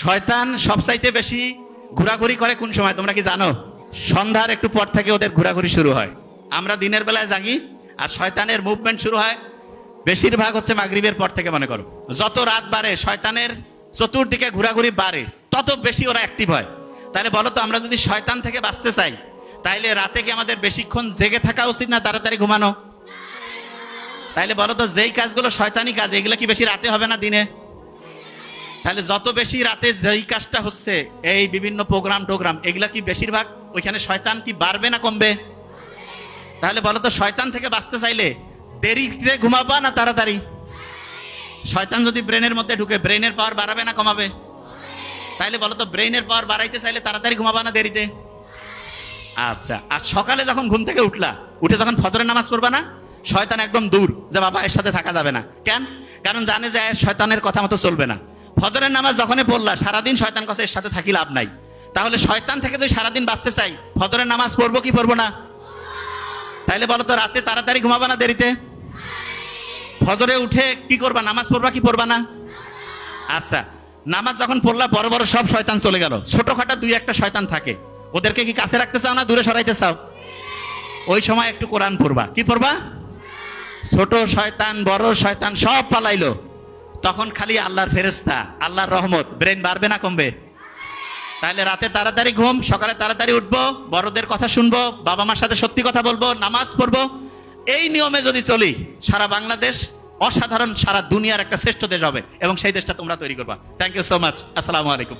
শয়তান সবচাইতে বেশি ঘোরাঘুরি করে কোন সময়, তোমরা কি জানো? সন্ধ্যার একটু পর থেকে ওদের ঘোরাঘুরি শুরু হয়। আমরা দিনের বেলায় জাগি আর শয়তানের মুভমেন্ট শুরু হয়। বেশিরভাগ হচ্ছে মাগরিবের পর থেকে, মনে করো। যত রাত বাড়ে, শয়তানের চতুর্দিকে ঘোরাঘুরি বাড়ে, তত বেশি ওরা অ্যাক্টিভ হয়। তাহলে বলো তো, আমরা যদি শয়তান থেকে বাঁচতে চাই তাইলে রাতে কি আমাদের বেশিক্ষণ জেগে থাকা উচিত না তাড়াতাড়ি ঘুমানো? তাইলে বলো তো, যেই কাজগুলো শয়তানি কাজ, এগুলো কি বেশি রাতে হবে না দিনে? তাহলে যত বেশি রাতে যেই কাজটা হচ্ছে, এই বিভিন্ন প্রোগ্রাম টোগ্রাম, এগুলা কি বেশিরভাগ ওইখানে শয়তান কি বাড়বে না কমবে? তাহলে বলো তো শয়তান থেকে বাঁচতে চাইলে দেরিতে ঘুমাবা না তাড়াতাড়ি? শয়তান যদি ব্রেনের মধ্যে ঢুকে, ব্রেনের পাওয়ার বাড়াবে না কমাবে? তাইলে বলো তো ব্রেনের পাওয়ার বাড়াইতে চাইলে তাড়াতাড়ি ঘুমাবা না দেরিতে? আচ্ছা আর সকালে যখন ঘুম থেকে উঠলা, উঠে যখন ফজরের নামাজ পড়বা না, শয়তান একদম দূর যে বাবা এর সাথে থাকা যাবে না। কেন? কারণ জানে যে শয়তানের কথা মতো চলবে না। ফজরের নামাজ যখনই পড়লা, সারাদিন শয়তান কাছে এর সাথে থাকি লাভ নাই। তাহলে শয়তান থেকে যদি সারাদিন বাঁচতে চাই, ফজরের নামাজ পড়ব কি পড়ব না? তাইলে বলো তো, রাতে তাড়াতাড়ি ঘুমাবা না দেরিতে? ফজরে উঠে কি করবা, নামাজ পড়বা কি পড়বা না? আচ্ছা নামাজ যখন পড়লা, বড় বড় সব শয়তান চলে গেল। ছোটখাটো দুই একটা শয়তান থাকে। ওদেরকে কি কাছে রাখতে চাও না, দূরে সরাইতে চাও? ওই সময় একটু কোরআন পড়বা। কি পড়বা? ছোট শয়তান, বড় শয়তান সব পালাইলো। তখন খালি আল্লাহর ফেরেস্তা আল্লাহর রহমত। ব্রেন বাড়বে না কমবে? তাহলে রাতে তাড়াতাড়ি ঘুম, সকালে তাড়াতাড়ি উঠবো, বড়দের কথা শুনব বাবা মার সাথে সত্যি কথা বলব, নামাজ পড়ব। এই নিয়মে যদি চলি, সারা বাংলাদেশ অসাধারণ সারা দুনিয়ার একটা শ্রেষ্ঠ দেশ হবে এবং সেই দেশটা তোমরা তৈরি করবা। থ্যাংক ইউ সো মাচ আসসালামু আলাইকুম।